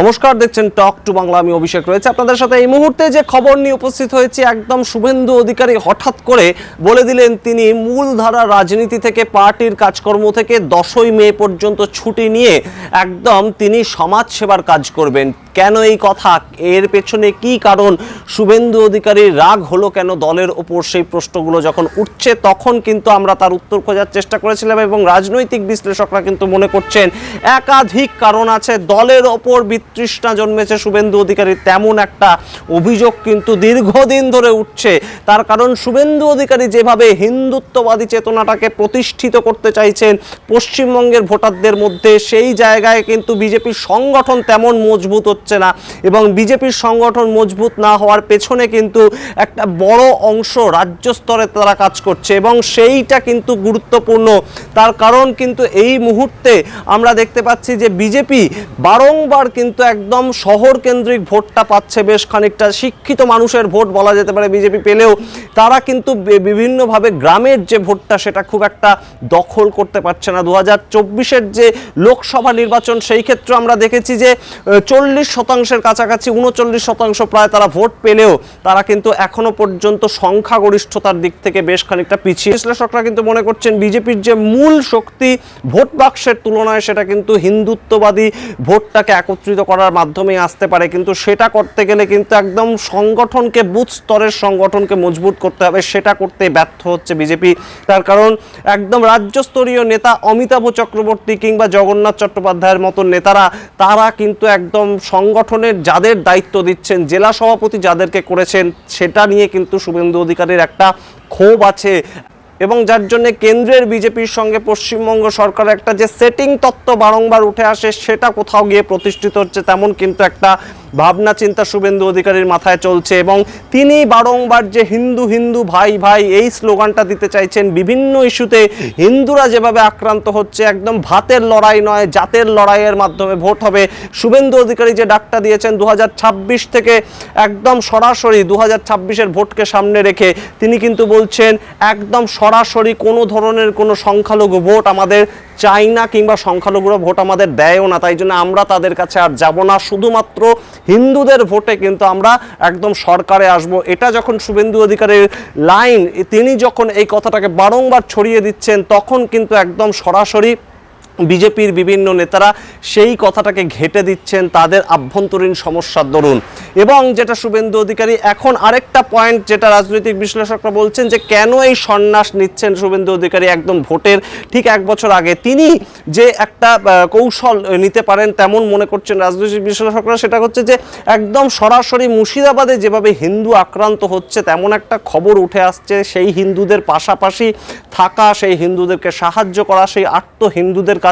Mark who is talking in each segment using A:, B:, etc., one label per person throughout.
A: নমস্কার, দেখছেন talk to Bangla আমি অভিষেক রয়েছে। আপনাদের সাথে এই মুহূর্তে যে খবর নিয়ে উপস্থিত হয়েছে, একদম শুভেন্দু অধিকারী হঠাৎ করে বলে দিলেন তিনি, মূলধারা রাজনীতি থেকে, পার্টির কাজকর্ম থেকে দশই মে পর্যন্ত ছুটি নিয়ে একদম তিনি সমাজ সেবার কাজ করবেন। কেন এই কথা? এর পেছনে কি কারণ? শুভেন্দু অধিকারীর রাগ হলো কেন দলের ওপর? সেই প্রশ্নগুলো যখন উঠছে, তখন কিন্তু আমরা তার উত্তর খোঁজার চেষ্টা করেছিলাম এবং রাজনৈতিক বিশ্লেষকরা কিন্তু মনে করছেন একাধিক কারণ আছে। দলের ওপর বিতৃষ্ণা জন্মেছে শুভেন্দু অধিকারীর। তেমন একটা অভিযোগ কিন্তু দীর্ঘদিন ধরে উঠছে। তার কারণ, শুভেন্দু অধিকারী যেভাবে হিন্দুত্ববাদী চেতনাটাকে প্রতিষ্ঠিত করতে চাইছেন, পশ্চিমবঙ্গের ভোটারদের মধ্যে সেই জায়গায় কিন্তু বিজেপির সংগঠন তেমন মজবুত হচ্ছে না এবং বিজেপির সংগঠন মজবুত না হওয়ার পেছনে কিন্তু একটা বড় অংশ রাজ্য স্তরে তারা কাজ করছে এবং সেইটা কিন্তু গুরুত্বপূর্ণ। তার কারণ কিন্তু এই মুহূর্তে আমরা দেখতে পাচ্ছি যে বিজেপি বারংবার কিন্তু একদম শহর কেন্দ্রিক ভোটটা পাচ্ছে, বেশ খানিকটা শিক্ষিত মানুষের ভোট বলা যেতে পারে বিজেপি পেলেও। তারা কিন্তু বিভিন্নভাবে গ্রামের যে ভোটটা সেটা খুব একটা দখল করতে পারছে না। দু হাজার যে লোকসভা নির্বাচন, সেই ক্ষেত্রে আমরা দেখেছি যে চল্লিশ শতাংশের কাছাকাছি, উনচল্লিশ শতাংশ প্রায় তারা ভোট পেলেও তারা কিন্তু এখনও পর্যন্ত সংখ্যাগরিষ্ঠতার দিক থেকে বেশ খানিকটা পিছিয়ে। বিশ্লেষকরা কিন্তু মনে করছেন বিজেপির যে মূল শক্তি ভোট বাক্সের তুলনায় সেটা কিন্তু হিন্দুত্ববাদী ভোটটাকে একত্রিত করার মাধ্যমে আসতে পারে। কিন্তু সেটা করতে গেলে কিন্তু একদম সংগঠনকে বুথ স্তরের সংগঠনকে মজবুত করতে হবে, সেটা করতে ব্যর্থ হচ্ছে বিজেপি। তার কারণ একদম রাজ্যস্তরীয় নেতা অমিতাভ চক্রবর্তী কিংবা জগন্নাথ চট্টোপাধ্যায়ের মতন নেতারা, তারা কিন্তু একদম সংগঠনের যাদের দায়িত্ব দিচ্ছেন, জেলা সভাপতি যাদেরকে করেছেন, সেটা নিয়ে কিন্তু শুভেন্দু অধিকারের একটা ক্ষোভ আছে। এবং যার জন্য কেন্দ্রের বিজেপির সঙ্গে পশ্চিমবঙ্গ সরকার একটা যে সেটিং তত্ত্ব বারংবার উঠে আসে, সেটা কোথাও গিয়ে প্রতিষ্ঠিত হচ্ছে, তেমন কিন্তু একটা ভাবনা চিন্তা শুভেন্দু অধিকারীর মাথায় চলছে এবং তিনি বারংবার যে হিন্দু হিন্দু ভাই ভাই এই স্লোগানটা দিতে চাইছেন, বিভিন্ন ইস্যুতে হিন্দুরা যেভাবে আক্রান্ত হচ্ছে, একদম ভাতের লড়াই নয়, জাতের লড়াইয়ের মাধ্যমে ভোট হবে। শুভেন্দু অধিকারী যে ডাকটা দিয়েছেন দু হাজার ছাব্বিশ থেকে একদম সরাসরি দু হাজার ভোটকে সামনে রেখে তিনি কিন্তু বলছেন, একদম সরাসরি কোনো ধরনের কোনো সংখ্যালঘু ভোট আমাদের চাই না কিংবা সংখ্যালঘুরা ভোট আমাদের দেয়ও না, তাই জন্য আমরা তাদের কাছে আর যাব না। শুধুমাত্র হিন্দুদের ভোটে কিন্তু আমরা একদম সরকারে আসব। এটা যখন শুভেন্দু অধিকারের লাইন, তিনি যখন এই কথাটাকে বারংবার ছড়িয়ে দিচ্ছেন, তখন কিন্তু একদম সরাসরি বিজেপির বিভিন্ন নেতারা সেই কথাটাকে ঘেটে দিচ্ছেন তাদের আভ্যন্তরীণ সমস্যার দরুন। এবং যেটা শুভেন্দু অধিকারী, এখন আরেকটা পয়েন্ট যেটা রাজনৈতিক বিশ্লেষকরা বলছেন যে কেন এই সন্ন্যাস নিচ্ছেন শুভেন্দু অধিকারী একদম ভোটের ঠিক এক বছর আগে? তিনি যে একটা কৌশল নিতে পারেন তেমন মনে করছেন রাজনৈতিক বিশ্লেষকরা, সেটা হচ্ছে যে একদম সরাসরি মুর্শিদাবাদে যেভাবে হিন্দু আক্রান্ত হচ্ছে, তেমন একটা খবর উঠে আসছে সেই হিন্দুদের পাশাপাশি থাকা, সেই হিন্দুদেরকে সাহায্য করা, সেই আত্ম হিন্দুদের কাছে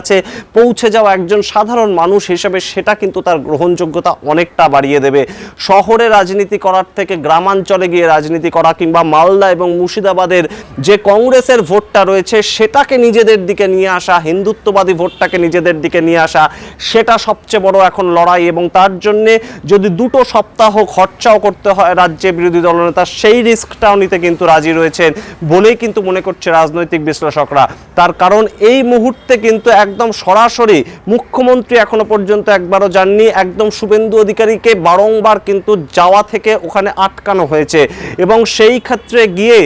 A: পৌঁছে যাওয়া একজন সাধারণ মানুষ হিসেবে সেটা কিন্তু তার গ্রহণযোগ্যতা অনেকটা বাড়িয়ে দেবে। শহরে রাজনীতি করার থেকে গ্রামাঞ্চলে গিয়ে রাজনীতি করা কিংবা মালদা এবং মুর্শিদাবাদের যে কংগ্রেসের ভোটটা রয়েছে সেটাকে নিজেদের দিকে নিয়ে আসা, হিন্দুত্ববাদী ভোটটাকে নিজেদের দিকে নিয়ে আসা, সেটা সবচেয়ে বড় এখন লড়াই এবং তার জন্যে যদি দুটো সপ্তাহ খরচাও করতে হয় রাজ্যে বিরোধী দলনেতা, সেই রিস্কটাও নিতে কিন্তু রাজি রয়েছেন বলেই কিন্তু মনে করছে রাজনৈতিক বিশ্লেষকরা। তার কারণ এই মুহূর্তে কিন্তু একদম সরাসরি মুখ্যমন্ত্রী এখনও পর্যন্ত একবারও যাননি। একদম শুভেন্দু অধিকারীকে বারংবার কিন্তু যাওয়া থেকে ওখানে আটকানো হয়েছে। এবং সেই ক্ষেত্রে গিয়ে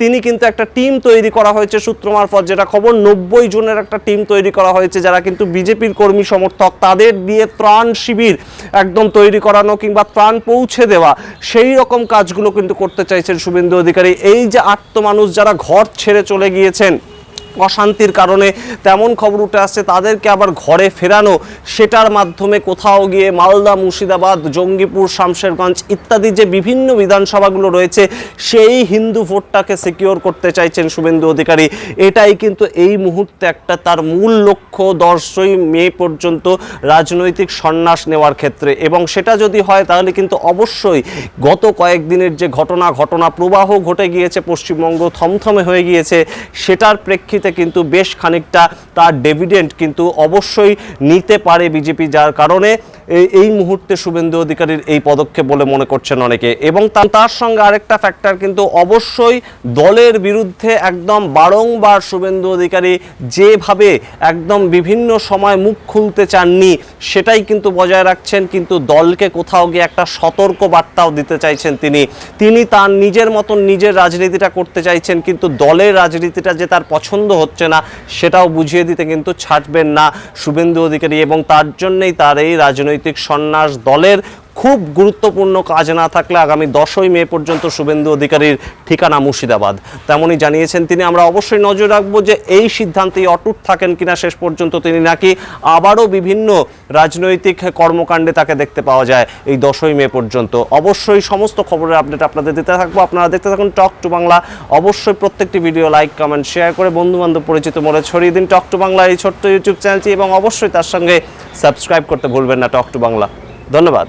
A: তিনি কিন্তু একটা টিম তৈরি করা হয়েছে সূত্র মারফত, যেটা খবর নব্বই জনের একটা টিম তৈরি করা হয়েছে, যারা কিন্তু বিজেপির কর্মী সমর্থক। তাদের দিয়ে ত্রাণ শিবির একদম তৈরি করানো কিংবা ত্রাণ পৌঁছে দেওয়া। সেই রকম কাজগুলো কিন্তু করতে চাইছেন শুভেন্দু অধিকারী। এই যে আত্ম মানুষ যারা ঘর ছেড়ে চলে গিয়েছেন অশান্তির কারণে তেমন খবর উঠে আসছে। তাদেরকে আবার ঘরে ফেরানো, সেটার মাধ্যমে কোথাও গিয়ে মালদা, মুর্শিদাবাদ, জঙ্গিপুর, শামশেরগঞ্জ ইত্যাদি যে বিভিন্ন বিধানসভাগুলো রয়েছে, সেই হিন্দু ভোটটাকে সিকিওর করতে চাইছেন শুভেন্দু অধিকারী। এটাই কিন্তু এই মুহূর্তে একটা তার মূল লক্ষ্য দশই মে পর্যন্ত রাজনৈতিক সন্ন্যাস নেওয়ার ক্ষেত্রে। এবং সেটা যদি হয়, তাহলে কিন্তু অবশ্যই গত কয়েকদিনের যে ঘটনা ঘটনা প্রবাহ ঘটে গিয়েছে, পশ্চিমবঙ্গ থমথমে হয়ে গিয়েছে, সেটার প্রেক্ষিতে কিন্তু বেশ খানিকটা তার ডেভিডেন্ট কিন্তু অবশ্যই নিতে পারে বিজেপি যার কারণে এই- মুহূর্তে শুভেন্দু অধিকারীর এই পদক্ষেপ বলে মনে করছেন অনেকে। এবং তার সঙ্গে আরেকটা ফ্যাক্টর কিন্তু অবশ্যই দলের বিরুদ্ধে একদম বারংবার শুভেন্দু অধিকারী যেভাবে একদম বিভিন্ন সময় মুখ খুলতে চাননি, সেটাই কিন্তু বজায় রাখছেন, কিন্তু দলকে কোথাও গিয়ে একটা সতর্ক বার্তাও দিতে চাইছেন তিনি। তিনি তার নিজের মতন নিজের রাজনীতিটা করতে চাইছেন, কিন্তু দলের রাজনীতিটা যে তার পছন্দ হচ্ছে না, সেটাও বুঝিয়ে দিতে কিন্তু ছাড়বেন না শুভেন্দু অধিকারী। এবং তার জন্যই তার এই রাজনৈতিক সন্ন্যাস দলের খুব গুরুত্বপূর্ণ কাজ না থাকলে আগামী দশই মে পর্যন্ত শুভেন্দু অধিকারীর ঠিকানা মুর্শিদাবাদ। তেমনই জানিয়েছেন তিনি, আমরা অবশ্যই নজর রাখব যে এই সিদ্ধান্তেই অটুট থাকেন কিনা শেষ পর্যন্ত তিনি নাকি আবারও বিভিন্ন রাজনৈতিক কর্মকাণ্ডে তাকে দেখতে পাওয়া যায় এই দশই মে পর্যন্ত। অবশ্যই সমস্ত খবরের আপডেট আপনাদের দিতে থাকব। আপনারা দেখতে থাকুন টক টু বাংলা। অবশ্যই প্রত্যেকটি ভিডিও লাইক, কমেন্ট, শেয়ার করে বন্ধু বান্ধব পরিচিত মনে ছড়িয়ে দিন টক টু বাংলা এই ছোট্ট ইউটিউব চ্যানেলটি এবং অবশ্যই তার সঙ্গে সাবস্ক্রাইব করতে ভুলবেন না টক টু বাংলা। ধন্যবাদ।